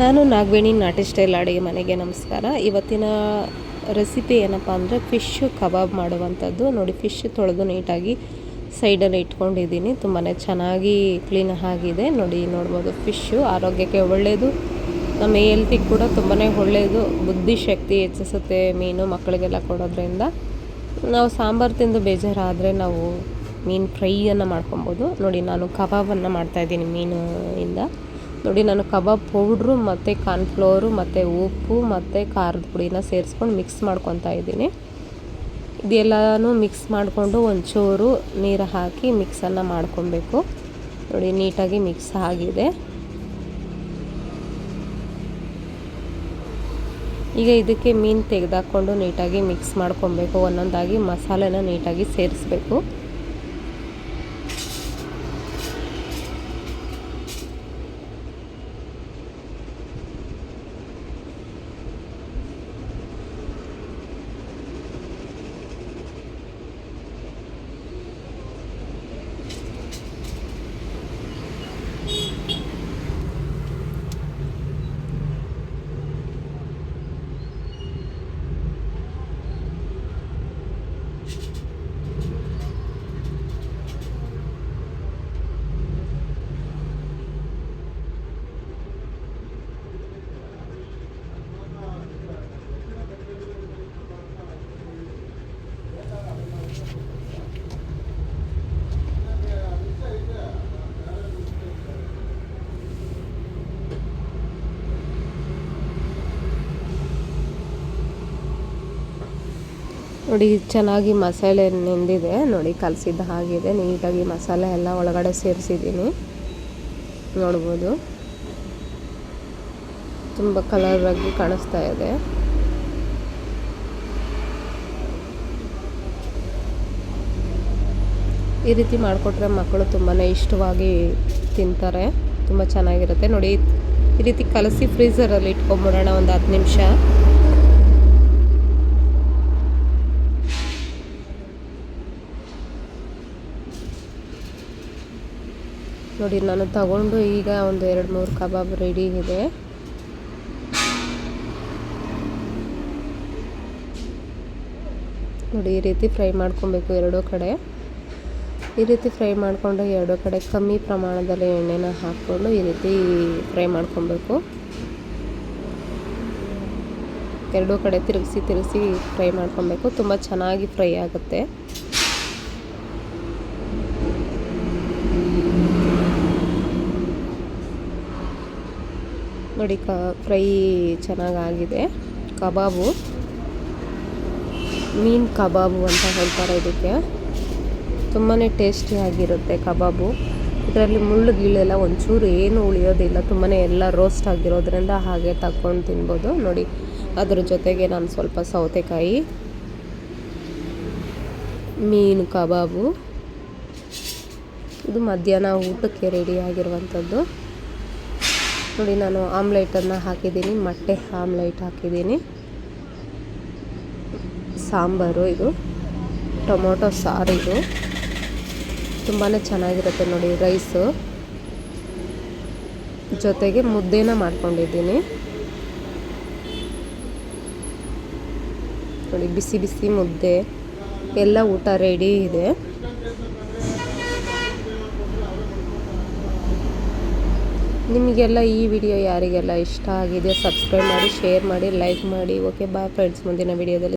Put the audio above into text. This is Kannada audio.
ನಾನು ನಾಗವೇಣಿ ನಾಟಿ ಸ್ಟೈಲ್ ಅಡುಗೆ ಮನೆಗೆ ನಮಸ್ಕಾರ. ಇವತ್ತಿನ ರೆಸಿಪಿ ಏನಪ್ಪ ಅಂದರೆ ಫಿಶ್ ಕಬಾಬ್ ಮಾಡುವಂಥದ್ದು. ನೋಡಿ ಫಿಶ್ ತೊಳೆದು ನೀಟಾಗಿ ಸೈಡಲ್ಲಿ ಇಟ್ಕೊಂಡಿದ್ದೀನಿ. ತುಂಬಾ ಚೆನ್ನಾಗಿ ಕ್ಲೀನ್ ಆಗಿದೆ. ನೋಡಿ, ನೋಡ್ಬೋದು ಫಿಶ್ಶು ಆರೋಗ್ಯಕ್ಕೆ ಒಳ್ಳೆಯದು ನಮ್ಮ ಹೆಲ್ತಿಗೆ ಕೂಡ ತುಂಬಾ ಒಳ್ಳೆಯದು ಬುದ್ಧಿಶಕ್ತಿ ಹೆಚ್ಚಿಸುತ್ತೆ ಮೀನು ಮಕ್ಕಳಿಗೆಲ್ಲ ಕೊಡೋದ್ರಿಂದ. ನಾವು ಸಾಂಬಾರು ತಿಂದು ಬೇಜಾರಾದರೆ ನಾವು ಮೀನು ಫ್ರೈಯನ್ನು ಮಾಡ್ಕೊಬೋದು. ನೋಡಿ, ನಾನು ಕಬಾಬನ್ನು ಮಾಡ್ತಾಯಿದ್ದೀನಿ ಮೀನು ಇಂದ ನೋಡಿ, ನಾನು ಕಬಾಬ್ ಪೌಡ್ರು ಮತ್ತು ಕಾರ್ನ್ಫ್ಲೋರು ಮತ್ತು ಉಪ್ಪು ಮತ್ತು ಖಾರದ ಪುಡಿನ ಸೇರಿಸ್ಕೊಂಡು ಮಿಕ್ಸ್ ಮಾಡ್ಕೊತಾ ಇದ್ದೀನಿ. ಇದೆಲ್ಲನೂ ಮಿಕ್ಸ್ ಮಾಡಿಕೊಂಡು ಒಂಚೂರು ನೀರು ಹಾಕಿ ಮಿಕ್ಸನ್ನು ಮಾಡ್ಕೊಬೇಕು. ನೋಡಿ, ನೀಟಾಗಿ ಮಿಕ್ಸ್ ಆಗಿದೆ. ಈಗ ಇದಕ್ಕೆ ಮೀನು ತೆಗೆದಾಕ್ಕೊಂಡು ನೀಟಾಗಿ ಮಿಕ್ಸ್ ಮಾಡ್ಕೊಬೇಕು. ಒಂದೊಂದಾಗಿ ಮಸಾಲೆನ ನೀಟಾಗಿ ಸೇರಿಸ್ಬೇಕು. ನೋಡಿ, ಚೆನ್ನಾಗಿ ಮಸಾಲೆ ನೆಂದಿದೆ. ನೋಡಿ, ಕಲಸಿದ್ದ ಹಾಗಿದೆ. ನೀಟಾಗಿ ಮಸಾಲೆ ಎಲ್ಲ ಒಳಗಡೆ ಸೇರಿಸಿದ್ದೀನಿ. ನೋಡ್ಬೋದು. ತುಂಬ ಕಲರಾಗಿ ಕಾಣಿಸ್ತಾ ಇದೆ. ಈ ರೀತಿ ಮಾಡಿಕೊಟ್ರೆ ಮಕ್ಕಳು ತುಂಬಾ ಇಷ್ಟವಾಗಿ ತಿಂತಾರೆ. ತುಂಬ ಚೆನ್ನಾಗಿರುತ್ತೆ. ನೋಡಿ, ಈ ರೀತಿ ಕಲಸಿ ಫ್ರೀಝರಲ್ಲಿ ಇಟ್ಕೊಂಬಿಡೋಣ ಒಂದು ಹತ್ತು ನಿಮಿಷ. ನೋಡಿ, ನಾನು ತಗೊಂಡು ಈಗ ಒಂದು ಎರಡು ಮೂರು ಕಬಾಬ್ ರೆಡಿ ಇದೆ. ನೋಡಿ, ಈ ರೀತಿ ಫ್ರೈ ಮಾಡ್ಕೊಬೇಕು ಎರಡೂ ಕಡೆ. ಈ ರೀತಿ ಫ್ರೈ ಮಾಡಿಕೊಂಡು ಎರಡೂ ಕಡೆ ಕಮ್ಮಿ ಪ್ರಮಾಣದಲ್ಲಿ ಎಣ್ಣೆನ ಹಾಕ್ಕೊಂಡು ಈ ರೀತಿ ಫ್ರೈ ಮಾಡ್ಕೊಬೇಕು. ಎರಡೂ ಕಡೆ ತಿರುಗಿಸಿ ತಿರುಗಿಸಿ ಫ್ರೈ ಮಾಡ್ಕೊಬೇಕು. ತುಂಬ ಚೆನ್ನಾಗಿ ಫ್ರೈ ಆಗುತ್ತೆ. ನೋಡಿ ಕ, ಫ್ರೈ ಚೆನ್ನಾಗಾಗಿದೆ. ಕಬಾಬು. ಮೀನು ಕಬಾಬು ಅಂತ ಹೇಳ್ತಾರೆ ಇದಕ್ಕೆ. ತುಂಬಾ ಟೇಸ್ಟಿಯಾಗಿರುತ್ತೆ ಕಬಾಬು. ಇದರಲ್ಲಿ ಮುಳ್ಳು ಗೀಳೆಲ್ಲ ಒಂಚೂರು ಏನು ಉಳಿಯೋದಿಲ್ಲ. ತುಂಬಾ ಎಲ್ಲ ರೋಸ್ಟ್ ಆಗಿರೋದ್ರಿಂದ ಹಾಗೆ ತಗೊಂಡು ತಿನ್ಬೋದು. ನೋಡಿ, ಅದ್ರ ಜೊತೆಗೆ ನಾನು ಸ್ವಲ್ಪ ಸೌತೆಕಾಯಿ, ಮೀನು ಕಬಾಬು. ಇದು ಮಧ್ಯಾಹ್ನ ಊಟಕ್ಕೆ ರೆಡಿ ಆಗಿರುವಂಥದ್ದು. ನೋಡಿ ನಾನು ಆಮ್ಲೆಟನ್ನು ಹಾಕಿದ್ದೀನಿ, ಮೊಟ್ಟೆ ಆಮ್ಲೆಟ್ ಹಾಕಿದ್ದೀನಿ. ಸಾಂಬಾರು ಇದು, ಟೊಮೊಟೊ ಸಾರು ಇದು. ತುಂಬಾ ಚೆನ್ನಾಗಿರುತ್ತೆ ನೋಡಿ ರೈಸು. ಜೊತೆಗೆ ಮುದ್ದೆನ ಮಾಡ್ಕೊಂಡಿದ್ದೀನಿ. ನೋಡಿ ಬಿಸಿ ಬಿಸಿ ಮುದ್ದೆ, ಎಲ್ಲ ಊಟ ರೆಡಿ ಇದೆ. ನಿಮಗೆಲ್ಲ ಈ ವಿಡಿಯೋ ಯಾರಿಗೆಲ್ಲ ಇಷ್ಟ ಆಗಿದೆ ಸಬ್ಸ್ಕ್ರೈಬ್ ಮಾಡಿ ಶೇರ್ ಮಾಡಿ ಲೈಕ್ ಮಾಡಿ. ಓಕೆ ಬಾಯ್ ಫ್ರೆಂಡ್ಸ್ ಮುಂದಿನ ವಿಡಿಯೋದಲ್ಲಿ